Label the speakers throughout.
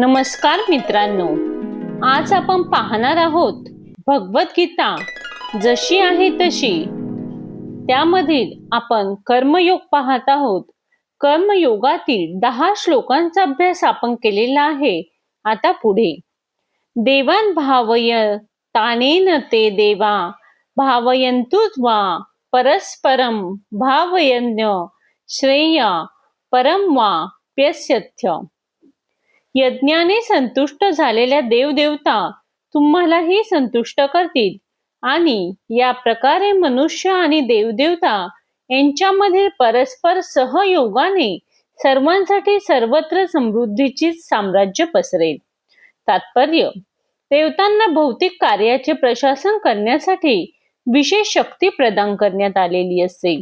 Speaker 1: नमस्कार मित्रांनो. आज आपण पाहणार आहोत भगवद्गीता जशी आहे तशी. त्यामधील आपण कर्मयोग पाहत आहोत. कर्मयोगातील दहा श्लोकांचा अभ्यास आपण केलेला आहे. आता पुढे. देवान भावय तानेन ते देवा. भावयंतुच वा परस्परम भावयन्य. श्रेय परम वा प्यस्यथ्य. यज्ञाने संतुष्ट झालेल्या देवदेवता तुम्हालाही संतुष्ट करतील. आणि या प्रकारे मनुष्य आणि देवदेवता यांच्यामधील परस्पर सहयोगाने सर्वांसाठी सर्वत्र समृद्धीची साम्राज्य पसरेल. तात्पर्य देवतांना भौतिक कार्याचे प्रशासन करण्यासाठी विशेष शक्ती प्रदान करण्यात आलेली असते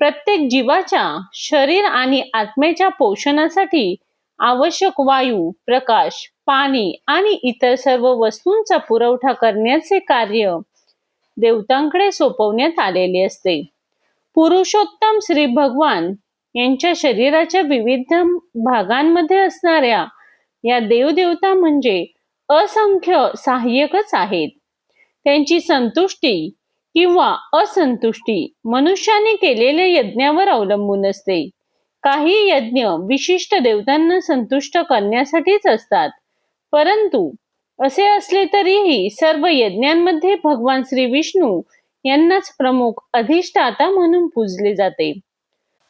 Speaker 1: प्रत्येक जीवाच्या शरीर आणि आत्म्याच्या पोषणासाठी आवश्यक वायू प्रकाश पाणी आणि इतर सर्व वस्तूंचा पुरवठा करण्याचे कार्य देवतांकडे सोपवण्यात आलेले असते. पुरुषोत्तम श्री भगवान यांच्या शरीराच्या विविध भागांमध्ये असणाऱ्या या देवदेवता म्हणजे असंख्य सहाय्यकच आहेत. त्यांची संतुष्टी किंवा असंतुष्टी मनुष्याने केलेल्या यज्ञावर अवलंबून असते. काही यज्ञ विशिष्ट देवतांना संतुष्ट करण्यासाठीच असतात. परंतु असे असले तरीही सर्व यज्ञांमध्ये भगवान श्री विष्णू यांनाच प्रमुख अधिष्ठाता म्हणून पूजले जाते.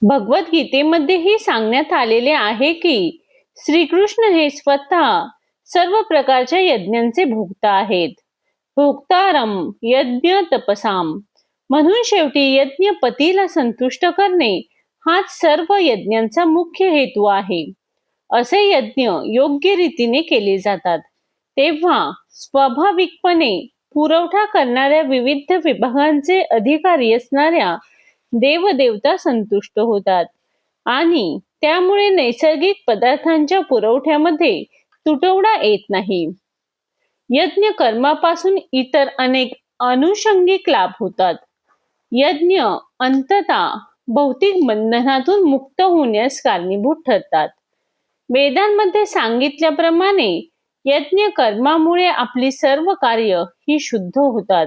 Speaker 1: भगवद्गीतेमध्येही सांगण्यात आलेले आहे की श्रीकृष्ण हे स्वतः सर्व प्रकारच्या यज्ञांचे भोगता आहेत. भोक्तारम यज्ञ तपसाम. म्हणून शेवटी यज्ञ पतीला संतुष्ट करणे हाच सर्व यज्ञांचा मुख्य हेतू आहे. असे यज्ञ योग्य रीतीने केले जातात. तेव्हा स्वाभाविकपणे पुरवठा करणाऱ्या विविध विभागांचे अधिकारी असणाऱ्या देवदेवता संतुष्ट होतात आणि त्यामुळे नैसर्गिक पदार्थांच्या पुरवठ्यामध्ये तुटवडा येत नाही. यज्ञ कर्मापासून इतर अनेक अनुषंगिक लाभ होतात. यज्ञ अंतता भौतिक बंधनातून मुक्त होण्यास कारणीभूत ठरतात. वेदांमध्ये सांगितल्याप्रमाणे यज्ञ कर्मामुळे आपली सर्व कार्य ही शुद्ध होतात.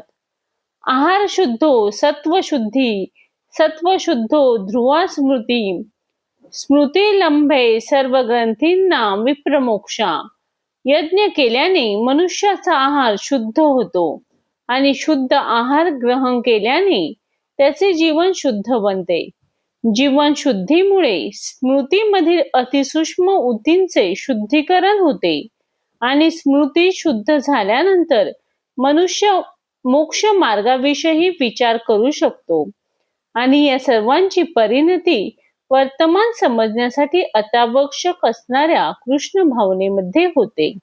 Speaker 1: आहार शुद्धो सत्व शुद्धी सत्व शुद्धो ध्रुवा स्मृती स्मृती लंबे सर्व ग्रंथींना विप्रमोक्षा. यज्ञ केल्याने मनुष्याचा आहार शुद्ध होतो आणि शुद्ध आहार ग्रहण केल्याने त्याचे जीवन शुद्ध बनते. जीवन शुद्धीमुळे स्मृतीमधील अतिसूक्ष्म ऊतींचे शुद्धीकरण होते आणि स्मृती शुद्ध झाल्यानंतर मनुष्य मोक्ष मार्गाविषयी विचार करू शकतो. आणि या सर्वांची परिणती वर्तमान समजण्यासाठी अत्यावश्यक असणाऱ्या कृष्ण भावनेमध्ये होते.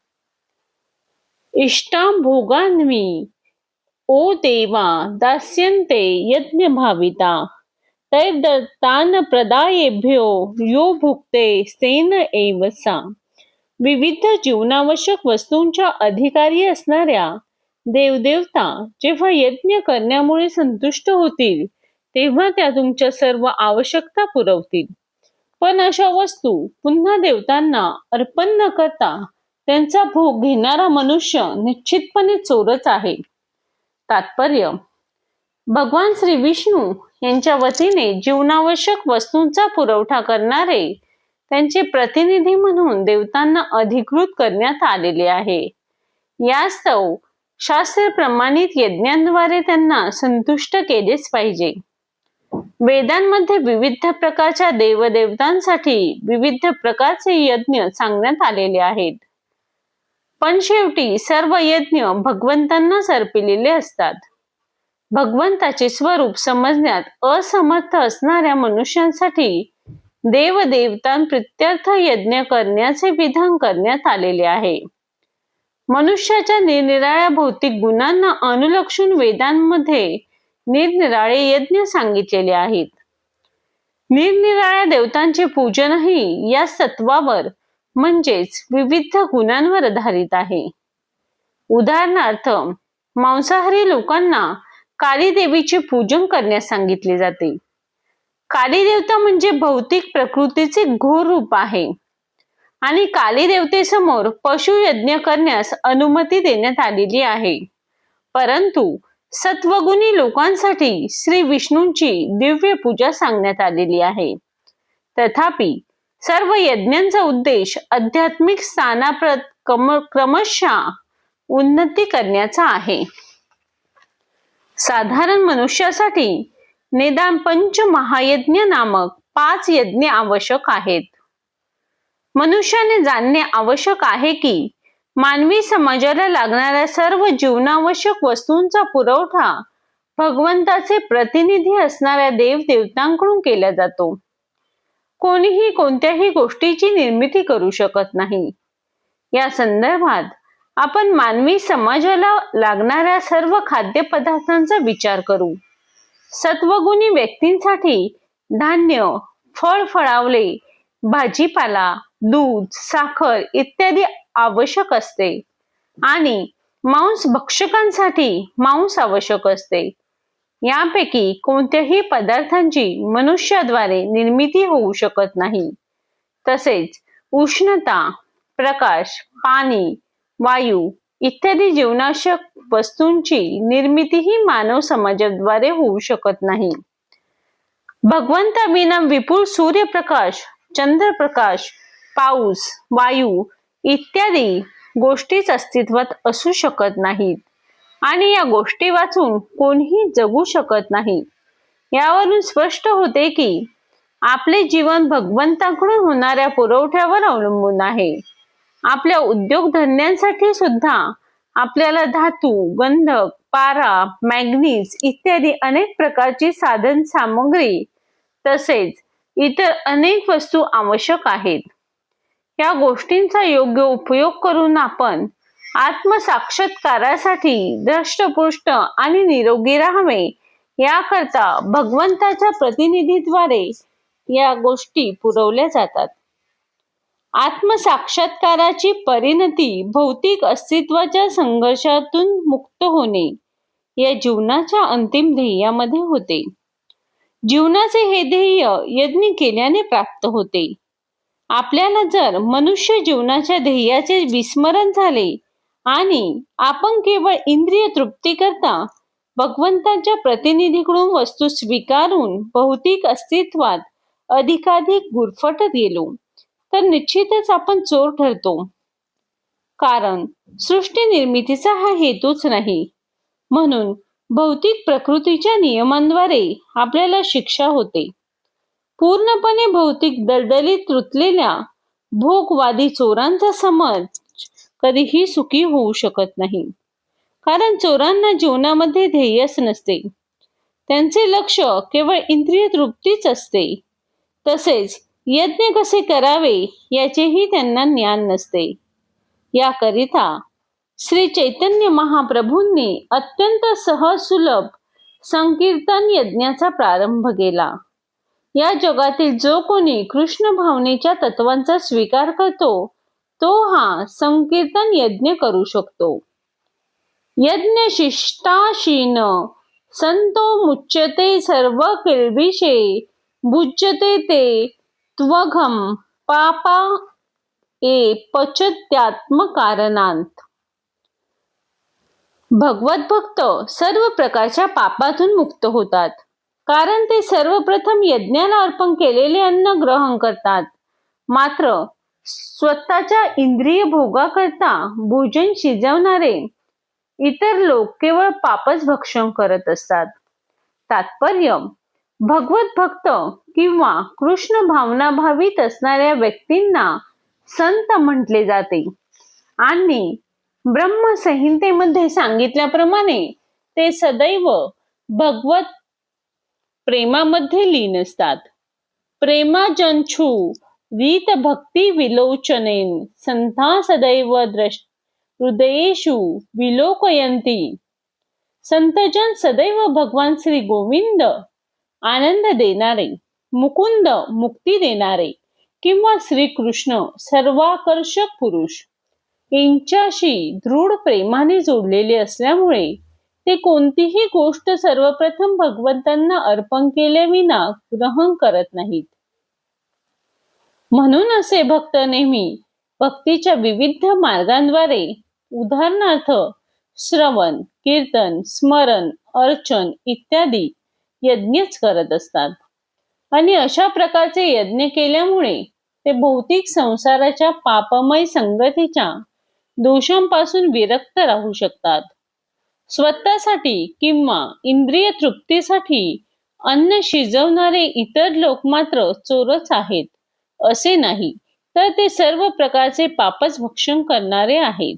Speaker 1: इष्टा भोगान्वी ओ देवा दास्यन्ते यज्ञ भाविता प्रदायेभ्यो यो भुक्ते सेन एव सा। विविध जीवनावश्यक वस्तूंच्या अधिकारी असणाऱ्या देवदेवता जेव्हा यज्ञ करण्यामुळे संतुष्ट होतील तेव्हा त्या तुमच्या सर्व आवश्यकता पुरवतील. पण अशा वस्तू पुन्हा देवतांना अर्पण न करता त्यांचा भोग घेणारा मनुष्य निश्चितपणे चोरच आहे. तात्पर्य. भगवान श्री विष्णू यांच्या वतीने जीवनावश्यक वस्तूंचा पुरवठा करणारे त्यांचे प्रतिनिधी म्हणून देवतांना अधिकृत करण्यात आलेले आहे. यास्तव शास्त्र प्रमाणित यज्ञांद्वारे त्यांना संतुष्ट केलेच पाहिजे. वेदांमध्ये विविध प्रकारच्या देवदेवतांसाठी विविध प्रकारचे यज्ञ सांगण्यात आलेले आहेत. पण शेवटी सर्व यज्ञ भगवंतांनाच अर्पिलेले असतात. भगवंताचे स्वरूप समजण्यात असमर्थ असणाऱ्या मनुष्यांसाठी देवदेवतांप्रित्यर्थ यज्ञ करण्याचे विधान करण्यात आलेले आहे. मनुष्याच्या निरनिराळ्या भौतिक गुणांना अनुलक्षून वेदांमध्ये निरनिराळे यज्ञ सांगितलेले आहेत. निरनिराळ्या देवतांचे पूजनही या सत्वावर म्हणजेच विविध गुणांवर आधारित आहे. उदाहरणार्थ मांसाहारी लोकांना काली देवीचे पूजन करण्यास सांगितले जाते. काली देवता म्हणजे भौतिक प्रकृतीचे घोर रूप आहे. आणि काली देवतेसमोर पशुयज्ञ करण्यास अनुमती देण्यात आलेली आहे. परंतु सत्वगुणी लोकांसाठी श्री विष्णूंची दिव्य पूजा सांगण्यात आलेली आहे. तथापि सर्व यज्ञांचा उद्देश आध्यात्मिक स्थानाप्रत क्रमशः उन्नती करण्याचा आहे. साधारण मनुष्यासाठी निदान पंच महायज्ञ नामक पाच यज्ञ आवश्यक आहेत. मनुष्याने जाणणे आवश्यक आहे की मानवी समाजाला लागणाऱ्या सर्व जीवनावश्यक वस्तूंचा पुरवठा भगवंताचे प्रतिनिधी असणाऱ्या देव देवतांकडून केला जातो. कोणीही कोणत्याही गोष्टीची निर्मिती करू शकत नाही. या संदर्भात आपण मानवी समाजाला लागणाऱ्या सर्व खाद्यपदार्थांचा विचार करू. सत्वगुणी व्यक्तींसाठी धान्य फळ फळावले भाजीपाला दूध साखर इत्यादी आवश्यक असते. आणि मांस भक्षकांसाठी मांस आवश्यक असते. यापैकी कोणत्याही पदार्थांची मनुष्याद्वारे निर्मिती होऊ शकत नाही. तसेच उष्णता प्रकाश पाणी वायू इत्यादी जीवनाशक वस्तूंची निर्मितीही मानव समाजाद्वारे होऊ शकत नाही. भगवंताविना विपुल सूर्यप्रकाश चंद्रप्रकाश पाऊस वायू इत्यादी गोष्टीच अस्तित्वात असू शकत नाहीत. आणि या गोष्टी वाचून कोणीही जगू शकत नाही. यावरून स्पष्ट होते की आपले जीवन भगवंताकडून होणाऱ्या पुरवठ्यावर अवलंबून आहे. आपल्या उद्योगधंद्यांसाठी सुद्धा आपल्याला धातू गंधक पारा मॅग्नीज इत्यादी अनेक प्रकारची साधन सामग्री तसेच इतर अनेक वस्तू आवश्यक आहेत. या गोष्टींचा योग्य उपयोग करून आपण आत्मसाक्षात्कारासाठी दृष्टपुष्ट आणि निरोगी राहावे याकरता भगवंताच्या प्रतिनिधीद्वारे या गोष्टी पुरवल्या जातात. आत्मसाक्षात्काराची परिणती भौतिक अस्तित्वाच्या संघर्षातून मुक्त होणे या जीवनाच्या अंतिम ध्येयामध्ये होते. जीवनाचे हे ध्येय यज्ञ केल्याने प्राप्त होते. आपल्याला जर मनुष्य जीवनाच्या ध्येयाचे विस्मरण झाले आणि आपण केवळ इंद्रिय तृप्ती करता भगवंताच्या प्रतिनिधीकडून वस्तू स्वीकारून भौतिक अस्तित्वात अधिकाधिक गुरफटत गेलो तर निश्चितच आपण चोर ठरतो. कारण सृष्टी निर्मितीचा हा हेतूच नाही. म्हणून भौतिक प्रकृतीच्या नियमांद्वारे आपल्याला शिक्षा होते. पूर्णपणे भौतिक दलदलीत रुतलेल्या भोगवादी चोरांचा समज कधीही सुखी होऊ शकत नाही. कारण चोरांना जीवनामध्ये ध्येयच नसते. त्यांचे लक्ष केवळ इंद्रिय तृप्तीच असते. तसेच यज्ञ कसे करावे याचेही त्यांना ज्ञान नसते. याकरिता श्री चैतन्य महाप्रभूंनी अत्यंत सहज सुलभ संकीर्तन यज्ञाचा प्रारंभ केला. या जगातील जो कोणी कृष्ण भावनेच्या तत्वांचा स्वीकार करतो तो हा संकीर्तन यज्ञ करू शकतो. यज्ञ शिष्टाशीन संतो मुच्यते सर्व किल्बिषे भुज्यते ते त्वघम पापा ए पचत्यात्मकारणांत. भगवत भक्त सर्व प्रकारच्या पापातून मुक्त होतात कारण ते सर्वप्रथम यज्ञाला अर्पण केलेले अन्न ग्रहण करतात. मात्र स्वतःच्या इंद्रिय भोगाकरता भोजन शिजवणारे इतर लोक केवळ पापच भक्षण करत असतात. तात्पर्य भगवत भक्त किंवा कृष्ण भावना भावित असणाऱ्या व्यक्तींना संत म्हटले जाते. आणि ब्रह्मसंहितेमध्ये सांगितल्याप्रमाणे ते सदैव भगवत प्रेमामध्ये लीन असतात. प्रेमाजंछू रीत भक्ती विलोचनेन संता सदैव द्रश हृदयेषु विलोकयंती संतजन सदैव भगवान श्री गोविंद आनंद देणारे मुकुंद मुक्ती देणारे किंवा श्रीकृष्ण सर्वाकर्षक पुरुष यांच्याशी दृढ प्रेमाने जोडलेले असल्यामुळे ते कोणतीही गोष्ट सर्वप्रथम भगवंतांना अर्पण केल्याविना ग्रहण करत नाहीत. म्हणून असे भक्त नेहमी भक्तीच्या विविध मार्गांद्वारे उदाहरणार्थ श्रवण कीर्तन स्मरण अर्चन इत्यादी यज्ञच करत असतात. आणि अशा प्रकारचे यज्ञ केल्यामुळे ते भौतिक संसाराच्या पापमय संगतीच्या दोषांपासून विरक्त राहू शकतात. स्वतःसाठी किंवा इंद्रिय तृप्तीसाठी अन्न शिजवणारे इतर लोक मात्र चोरच आहेत. असे नाही. तर ते सर्व प्रकारचे पापच भक्षण करणारे आहेत.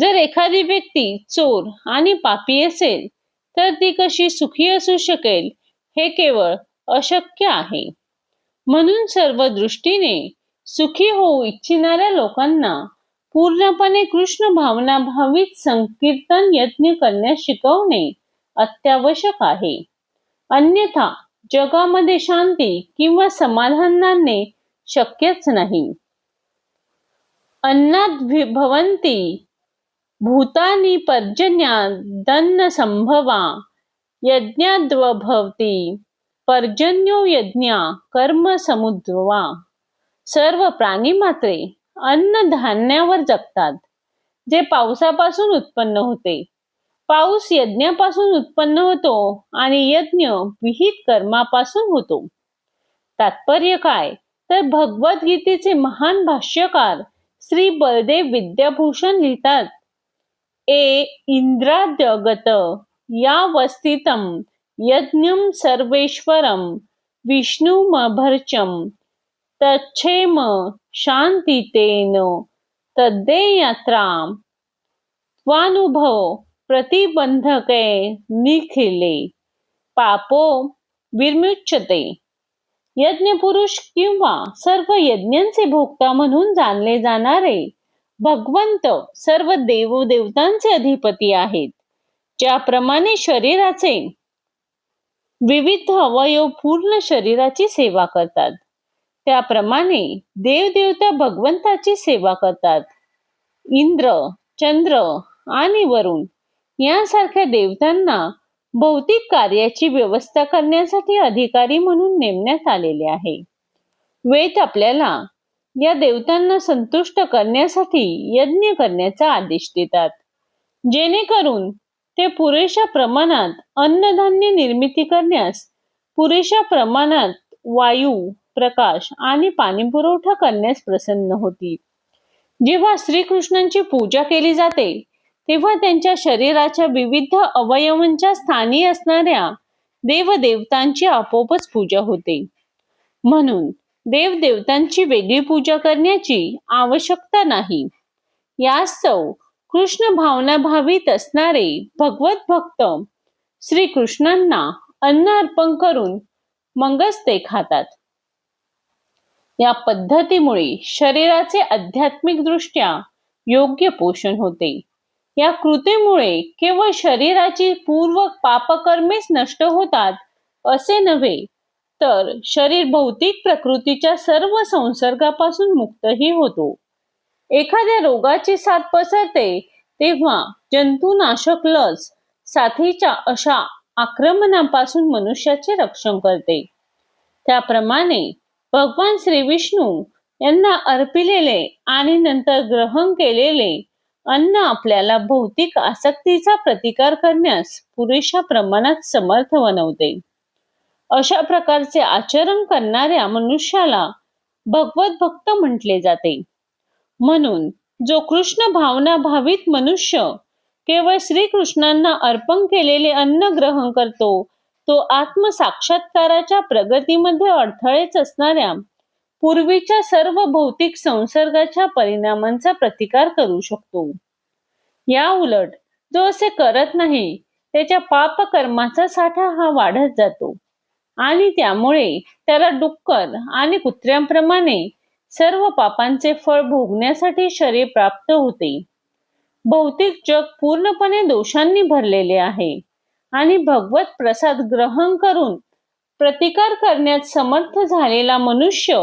Speaker 1: जर एखादी व्यक्ती चोर आणि पापी असेल तर ती कशी सुखी असू शकेल हे केवळ अशक्य आहे. म्हणून सर्व दृष्टीने सुखी होऊ इच्छिणाऱ्या लोकांना पूर्णपणे कृष्ण भावना भावित संकीर्तन यज्ञ करण्यास शिकवणे अत्यावश्यक आहे. अन्यथा जगामध्ये शांती किंवा समाधानाने शक्यच नाही. अन्नात भवंती भूतानी भूतानि पर्जन्यादन्न संभवा यज्ञाद्वभवती पर्जन्यो यज्ञा कर्म समुद्रवा। सर्व प्राणी मात्रे अन्न धान्यावर जगतात जे पावसापासून उत्पन्न होते. पाऊस यज्ञापासून उत्पन्न होतो आणि यज्ञ विहित कर्मापासून होतो. तात्पर्य काय? तर भगवद्गीतेचे महान भाष्यकार श्री बलदेव विद्याभूषण लिहितात ए इंद्राद्यगत या वस्तितम यज्ञम सर्वेश्वरम विष्णुमभर्चम तच्छेम शांतीतेन तद्देयात्रा त्वानुभव प्रतिबंधके निखिले पापो विर्मुच्यते। यज्ञपुरुष किंवा सर्व यज्ञांचे भोक्ता म्हणून जाणले जाणारे भगवंत सर्व देवदेवतांचे अधिपती आहेत. ज्याप्रमाणे शरीराचे विविध अवयव पूर्ण शरीराची सेवा करतात. त्याप्रमाणे देवदेवता भगवंताची सेवा करतात. इंद्र चंद्र आणि वरुण यासारख्या देवतांना भौतिक कार्याची व्यवस्था करण्यासाठी अधिकारी म्हणून नेमण्यात आलेले आहे. वेद आपल्याला या देवतांना संतुष्ट करण्यासाठी यज्ञ करण्याचा आदेश देतात. जेणेकरून ते पुरेशा प्रमाणात अन्नधान्य निर्मिती करण्यास पुरेशा प्रमाणात वायू प्रकाश आणि पाणी पुरवठा करण्यास प्रसन्न होती जेव्हा श्रीकृष्णांची पूजा केली जाते तेव्हा त्यांच्या शरीराच्या विविध अवयवांच्या स्थानी असणाऱ्या देवदेवतांची आपोआपच पूजा होते. म्हणून देवदेवतांची वेगळी पूजा करण्याची आवश्यकता नाही. यास्तव कृष्ण भावना भावित असणारे भगवत भक्त श्रीकृष्णांना अन्न अर्पण करून मगच ते खातात. या पद्धतीमुळे शरीराचे आध्यात्मिक दृष्ट्या योग्य पोषण होते. या कृतीमुळे केवळ शरीराची पूर्व पापकर्मेच नष्ट होतात असे नव्हे तर शरीर भौतिक प्रकृतीच्या सर्व संसर्गापासून मुक्तही होतो. एखाद्या रोगाची साथ पसरते तेव्हा जंतुनाशक लस साथीच्या अशा आक्रमणापासून मनुष्याचे रक्षण करते. त्याप्रमाणे भगवान श्री विष्णू यांना अर्पिलेले आणि नंतर ग्रहण केलेले अन्न आपल्याला भौतिक आसक्तीचा प्रतिकार करण्यास पुरेशा प्रमाणात समर्थ बनवते. अशा प्रकारचे आचरण करणाऱ्या मनुष्याला भगवत भक्त म्हटले जाते. म्हणून जो कृष्ण भावना भावित मनुष्य केवळ श्रीकृष्णांना अर्पण केलेले अन्न ग्रहण करतो तो आत्मसाक्षात्काराच्या प्रगतीमध्ये अडथळेच असणाऱ्या पूर्वीच्या सर्व भौतिक संसर्गाच्या परिणामांचा प्रतिकार करू शकतो. या उलट जो असे करत नाही त्याच्या पाप कर्माचा साठा हा वाढत जातो. आणि त्यामुळे त्याला डुक्कर आणि कुत्र्यांप्रमाणे सर्व पापांचे फळ भोगण्यासाठी शरीर प्राप्त होते. भौतिक जग पूर्णपणे दोषांनी भरलेले आहे आणि भगवत प्रसाद ग्रहण करून प्रतिकार करण्यात समर्थ झालेला मनुष्य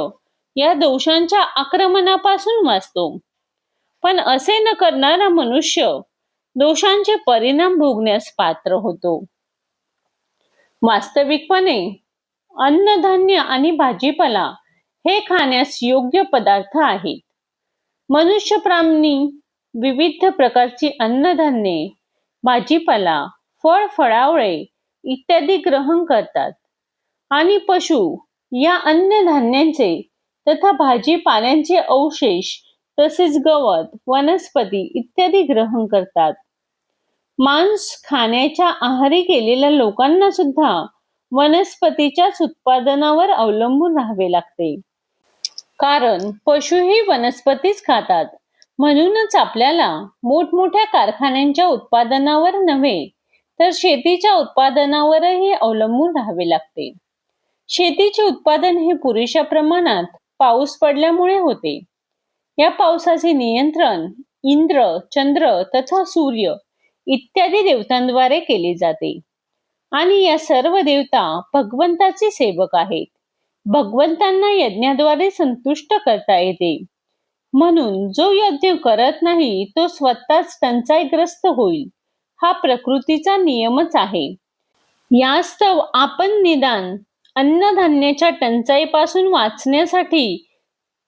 Speaker 1: या दोषांच्या आक्रमणापासून वाचतो. पण असे न करणारा मनुष्य दोषांचे परिणाम भोगण्यास पात्र होतो. वास्तविकपणे अन्नधान्य आणि भाजीपाला हे खाण्यास योग्य पदार्थ आहेत. मनुष्य प्राणी विविध प्रकारची अन्नधान्ये भाजीपाला फळ फळावळे इत्यादी ग्रहण करतात. आणि पशु या अन्नधान्यांचे तथा भाजीपाल्यांचे अवशेष तसेच गवत वनस्पती इत्यादी ग्रहण करतात. मांस खाण्याच्या आहारी गेलेल्या लोकांना सुद्धा वनस्पतीच्याच उत्पादनावर अवलंबून राहावे लागते. कारण पशुही वनस्पतीच खातात. म्हणूनच आपल्याला मोठमोठ्या कारखान्यांच्या उत्पादनावर नव्हे तर शेतीच्या उत्पादनावरही अवलंबून राहावे लागते. शेतीचे उत्पादन हे पुरेशा प्रमाणात पाऊस पडल्यामुळे होते. या पावसाचे नियंत्रण इंद्र चंद्र तथा सूर्य इत्यादी देवतांद्वारे केले जाते. आणि या सर्व देवता भगवंताचे सेवक आहेत. भगवंतांना यज्ञाद्वारे संतुष्ट करता येते. म्हणून जो यज्ञ करत नाही तो स्वतःच टंचाईग्रस्त होईल. हा प्रकृतीचा नियमच आहे. यास्तव आपण निदान अन्नधान्याच्या टंचाईपासून वाचण्यासाठी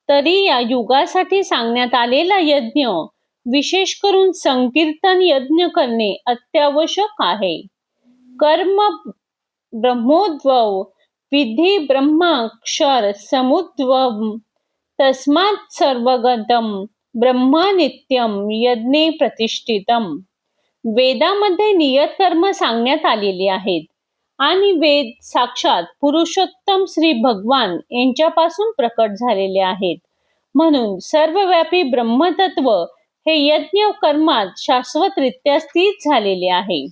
Speaker 1: तरी या युगासाठी सांगण्यात आलेला यज्ञ विशेष करून संकीर्तन यज्ञ करणे अत्यावश्यक आहे. कर्म ब्रह्मोद्भव विधी ब्रह्माक्षर समुद्भव तस्मात सर्वगतम ब्रह्मानित्यम यज्ञे प्रतिष्ठितम. वेदामध्ये नियत कर्म सांगण्यात आलेले आहेत. आणि वेद साक्षात पुरुषोत्तम श्री भगवान यांच्यापासून प्रकट झालेले आहेत. म्हणून सर्वव्यापी ब्रह्मतत्व हे यज्ञ कर्मात शाश्वतरित्या स्थित झालेले आहे.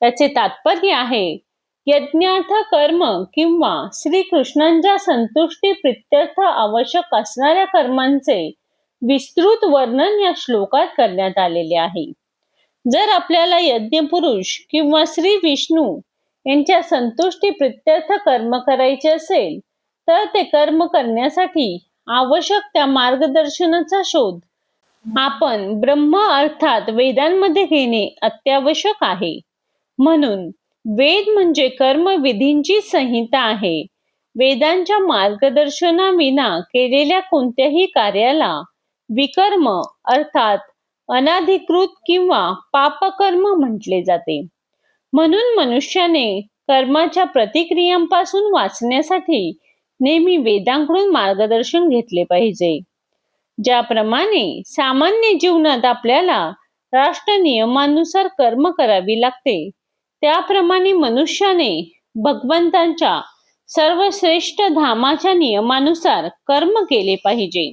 Speaker 1: त्याचे तात्पर्य आहे यज्ञार्थ कर्म किंवा श्रीकृष्णांच्या संतुष्टी प्रित्यर्थ आवश्यक असणाऱ्या कर्मांचे विस्तृत वर्णन या श्लोकात करण्यात आलेले आहे. जर आपल्याला यज्ञपुरुष किंवा श्री विष्णू यांच्या संतुष्टी प्रित्यर्थ कर्म करायचे असेल तर ते कर्म करण्यासाठी आवश्यक त्या मार्गदर्शनाचा शोध. आपण ब्रह्म अर्थात वेदांमध्ये घेणे अत्यावश्यक आहे. म्हणून वेद म्हणजे कर्मविधींची संहिता आहे. वेदांच्या मार्गदर्शनाविना केलेल्या कोणत्याही कार्याला विकर्म अर्थात अनाधिकृत किंवा पापकर्म म्हटले जाते. म्हणून मनुष्याने कर्माच्या प्रतिक्रियांपासून वाचण्यासाठी नेहमी वेदांकडून मार्गदर्शन घेतले पाहिजे. ज्याप्रमाणे सामान्य जीवनात आपल्याला राष्ट्र नियमानुसार कर्म करावी लागते त्याप्रमाणे मनुष्याने भगवंतांच्या सर्वश्रेष्ठ धामाच्या नियमानुसार कर्म केले पाहिजे.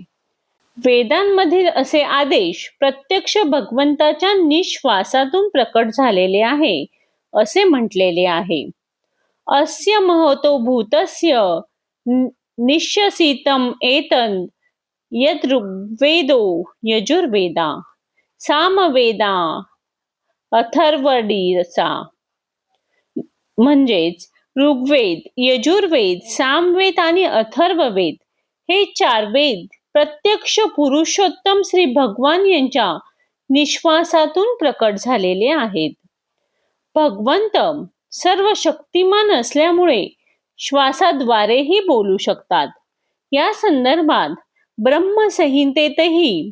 Speaker 1: वेदांमधील असे आदेश प्रत्यक्ष भगवंताच्या निश्वासातून प्रकट झालेले आहे असे म्हटलेले आहे. अस्य महतो भूतस्य निश्यसितम एतन यद ऋग्वेदो यजुर्वेदा। सामवेदा अथर्वडीचा म्हणजेच ऋग्वेद यजुर्वेद सामवेद आणि अथर्ववेद हे चार वेद प्रत्यक्ष पुरुषोत्तम श्री भगवान यांच्या निश्वासातून प्रकट झालेले आहेत. भगवंत सर्व शक्तिमान असल्यामुळे श्वासाद्वारेही बोलू शकतात. या संदर्भात ब्रह्मसंहितेतही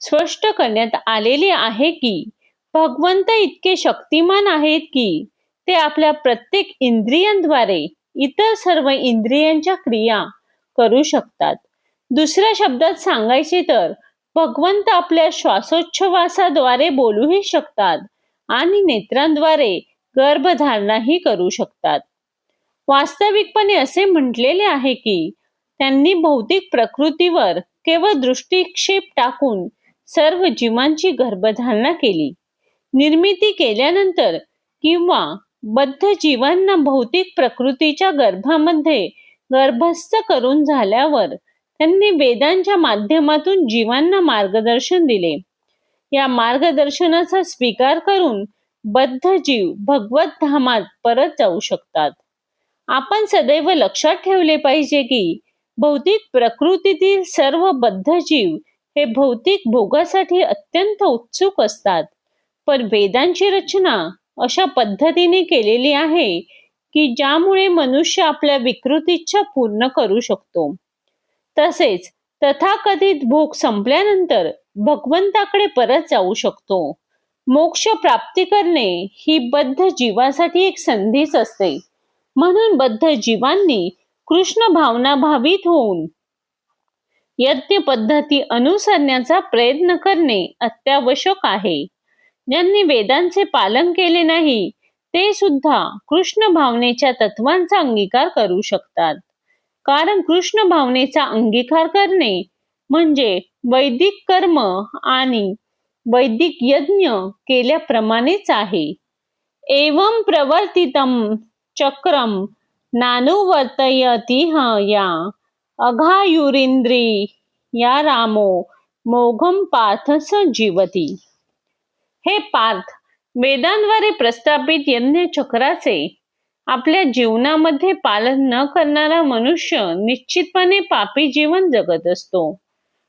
Speaker 1: स्पष्ट करण्यात आलेले आहे की भगवंत इतके शक्तिमान आहेत की ते आपल्या प्रत्येक इंद्रियांद्वारे इतर सर्व इंद्रियांच्या क्रिया करू शकतात. दुसऱ्या शब्दात सांगायचे तर भगवंत आपल्या श्वासोच्छवासाद्वारे बोलूही शकतात. आणि नेत्रांद्वारे गर्भधारणाही करू शकतात. वास्तविकपणे असे म्हटलेले आहे की त्यांनी भौतिक प्रकृतीवर केवळ दृष्टिक्षेप टाकून सर्व जीवांची गर्भधारणा केली. निर्मिती केल्यानंतर किंवा बद्ध जीवांना भौतिक प्रकृतीच्या गर्भामध्ये गर्भस्थ करून झाल्यावर त्यांनी वेदांच्या माध्यमातून जीवांना मार्गदर्शन दिले. या मार्गदर्शनाचा स्वीकार करून बद्ध जीव भगवत धामात परत जाऊ शकतात. आपण सदैव लक्षात ठेवले पाहिजे की भौतिक प्रकृतीतील सर्व बद्ध जीव हे भौतिक भोगासाठी अत्यंत उत्सुक असतात. पण वेदांची रचना अशा पद्धतीने केलेली आहे की ज्यामुळे मनुष्य आपल्या विकृतीच्छा पूर्ण करू शकतो. तसेच तथाकथित भोग संपल्यानंतर भगवंताकडे परत जाऊ शकतो. मोक्ष प्राप्ती करणे ही बद्ध जीवासाठी एक संधीच असते. म्हणून बद्ध जीवांनी कृष्ण भावना भावित होऊन यज्ञ पद्धती अनुसरण्याचा प्रयत्न करणे अत्यावश्यक आहे. ज्यांनी वेदांचे पालन केले नाही ते सुद्धा कृष्ण भावनेच्या तत्वांचा अंगीकार करू शकतात. कारण कृष्ण भावनेचा अंगीकार करणे म्हणजे वैदिक कर्म आणि वैदिक यज्ञ केल्याप्रमाणेच आहे. एवं प्रवर्तितम चक्रम नानुवर्तयतिह या अघायुरिंद्री या रामो मोघम पार्थस जीवती हे पार्थ वेदांद्वारे प्रस्थापित यज्ञ चक्राचे आपल्या जीवनामध्ये पालन न करणारा मनुष्य निश्चितपणे पापी जीवन जगत असतो.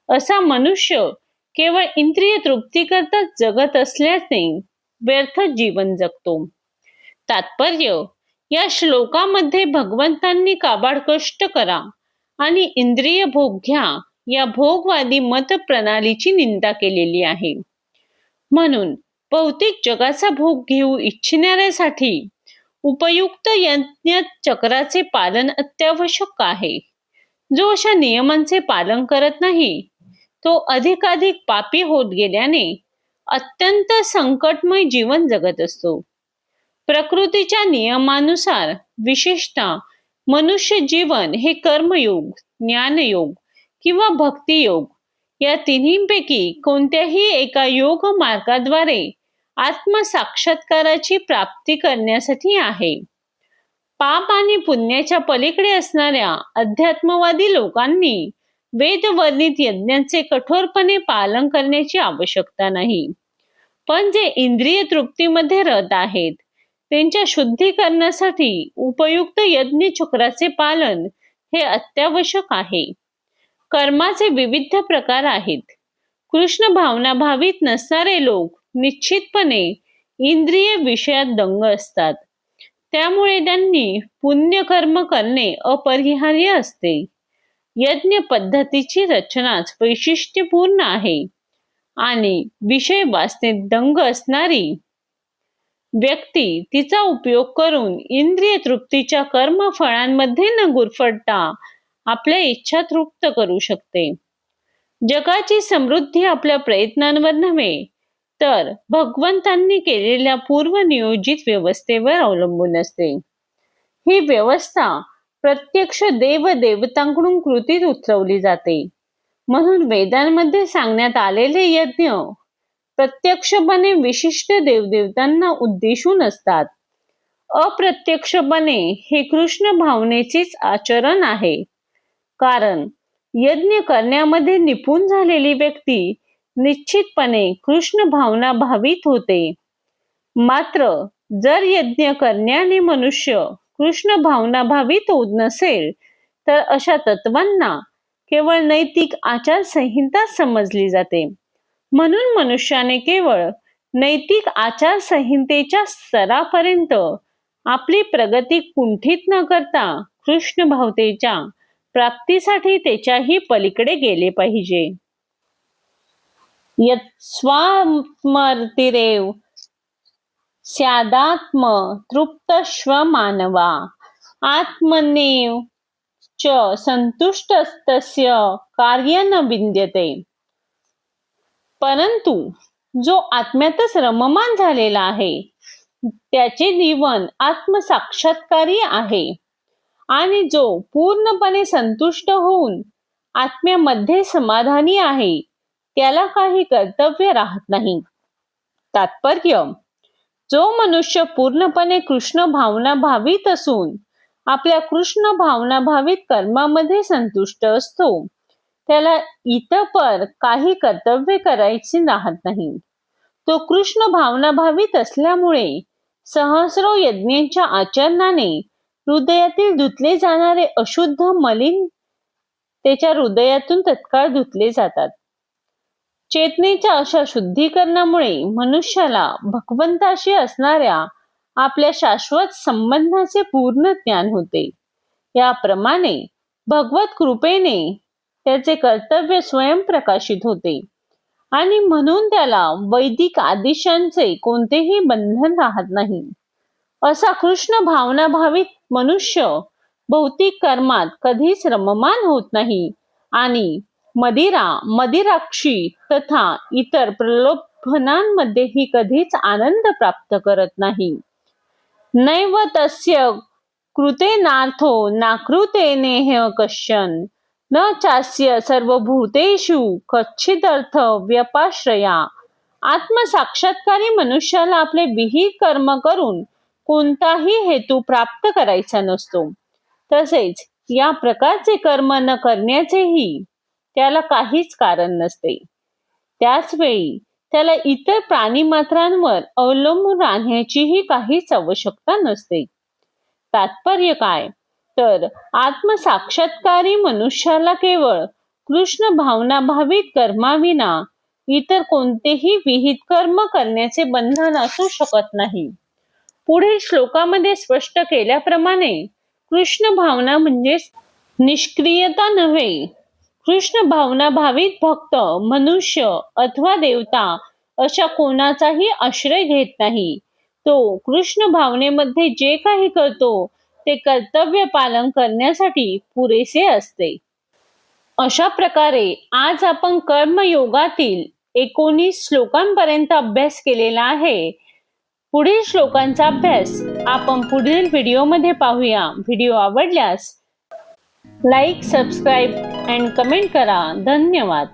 Speaker 1: असा मनुष्य केवळ इंद्रिय तृप्ती करता जगत असल्याने व्यर्थ जीवन जगतो. तात्पर्य या श्लोकामध्ये भगवंतांनी काबाड कष्ट करा आणि इंद्रिय भोग घ्या या भोगवादी मत प्रणालीची निंदा केलेली आहे. म्हणून भौतिक जगाचा भोग घेऊ इच्छिणाऱ्यासाठी उपयुक्त यज्ञ चक्राचे पालन अत्यावश्यक आहे. जो अशा नियमांचे पालन करत नाही तो अधिकाधिक पापी होत गेल्याने अत्यंत संकटमय जीवन जगत असतो. प्रकृतीच्या नियमानुसार विशेषतः मनुष्य जीवन हे कर्मयोग ज्ञानयोग किंवा भक्तियोग या तिन्हीपैकी कोणत्याही एका योग मार्गाद्वारे आत्मसाक्षात्काराची प्राप्ती करण्यासाठी आहे. पाप आणि पुण्याच्या पलीकडे असणाऱ्या अध्यात्मवादी लोकांनी वेदवर्णित यज्ञांचे कठोरपणे पालन करण्याची आवश्यकता नाही. पण जे इंद्रिय तृप्तीमध्ये रत आहेत त्यांच्या शुद्धीकरणासाठी उपयुक्त यज्ञ चक्राचे पालन हे अत्यावश्यक आहे. कर्माचे विविध प्रकार आहेत. कृष्ण भावना भावित नसणारे लोक निश्चितपणे इंद्रिय विषयात दंग असतात. त्यामुळे त्यांनी पुण्यकर्म करणे अपरिहार्य असते. यज्ञ पद्धतीची रचनाच वैशिष्ट्यपूर्ण आहे. आणि विषय वासनेत दंग असणारी व्यक्ती तिचा उपयोग करून इंद्रिय तृप्तीच्या कर्मफळांमध्ये न गुरफडता आपल्या इच्छा तृप्त करू शकते. जगाची समृद्धी आपल्या प्रयत्नांवर नव्हे तर भगवंतांनी केलेल्या पूर्वनियोजित व्यवस्थेवर अवलंबून असते. ही व्यवस्था प्रत्यक्ष देव देवतांकडून कृतीत उतरवली जाते. म्हणून वेदांमध्ये सांगण्यात आलेले यज्ञ प्रत्यक्षपणे विशिष्ट देवदेवतांना उद्देशून असतात. अप्रत्यक्षपणे हे कृष्ण भावनेचेच आचरण आहे. कारण यज्ञ करण्यामध्ये निपुण झालेली व्यक्ती निश्चितपणे कृष्ण भावना भावित होते. मात्र जर यज्ञ करण्याने मनुष्य कृष्ण भावना भावित होत नसेल. तर अशा तत्वांना केवळ नैतिक आचारसंहिता समजली जाते. म्हणून मनुष्याने केवळ नैतिक आचारसंहितेच्या स्तरापर्यंत आपली प्रगती कुंठित न करता कृष्ण भावतेच्या प्राप्तीसाठी त्याच्याही पलीकडे गेले पाहिजे. यत्स्वामर्तिरेव स्यादात्म तृप्तश्व मानवा आत्मनेव च संतुष्टस्तस्य कार्य न विद्यते। परंतु जो आत्म्यातच रममान झालेला आहे त्याचे जीवन आत्मसाक्षात्कारी आहे आणि जो पूर्णपणे संतुष्ट होऊन आत्म्यामध्ये समाधानी आहे त्याला काही कर्तव्य राहत नाही। तात्पर्य जो मनुष्य पूर्णपणे कृष्ण भावना भावित असून आपल्या कृष्ण भावना भावित कर्मामध्ये संतुष्ट असतो. त्याला इतपर काही कर्तव्य करायचे राहत नाही. तो कृष्ण भावना भावित असल्यामुळे सहस्रो यज्ञांच्या आचरणाने हृदयातील धुतले जाणारे अशुद्ध मलिन त्याच्या हृदयातून तत्काळ धुतले जातात. चेतनेच्या अशा शुद्धीकरणामुळे मनुष्याला भगवंताशी असणाऱ्या आपल्या शाश्वत संबंधाचे पूर्ण ज्ञान होते. याप्रमाणे भगवत कृपेने त्याचे कर्तव्य स्वयंप्रकाशित होते आणि म्हणून त्याला वैदिक आदेशांचे कोणतेही बंधन राहत नाही. असा कृष्ण भावनाभावित मनुष्य भौतिक कर्मात कधीच रममान होत नाही आणि मदिरा मदिराक्षी तथा इतर प्रलोभनांमध्येही कधीच आनंद प्राप्त करत नाही. नैव तस्य कृतेनार्थो नाकृतेनेह कश्चन न चास्य सर्वभूतेषु कच्छिदर्थ व्यपाश्रया. आत्मसाक्षात्कारी मनुष्याला आपले विहित कर्म करून कोणताही हेतू प्राप्त करायचा नसतो. तसेच या प्रकारचे कर्म न करण्याचेही त्याला काहीच कारण नसते. त्याच वेळी त्याला इतर प्राणीमात्रांवर अवलंबून राहण्याचीही काहीच आवश्यकता नसते. तात्पर्य काय? तर आत्मसाक्षात्कारी मनुष्याला केवळ कृष्ण भावनाभावित कर्माविना इतर कोणतेही विहित कर्म करण्याचे बंधन असू शकत नाही. पुढील श्लोकामध्ये स्पष्ट केल्याप्रमाणे कृष्ण भावना म्हणजे निष्क्रियता नव्हे कृष्ण भावना भावित भक्त मनुष्य अथवा देवता अशा कोणाचाही आश्रय घेत नाही. तो कृष्ण भावनेमध्ये जे काही करतो ते कर्तव्य पालन करण्यासाठी पुरेसे असते. अशा प्रकारे आज आपण कर्मयोगातील एकोणीस श्लोकांपर्यंत अभ्यास केलेला आहे. पुढील श्लोकांचा अभ्यास आपण पुढील व्हिडिओमध्ये पाहूया. व्हिडिओ आवडल्यास लाईक सबस्क्राईब अँड कमेंट करा. धन्यवाद.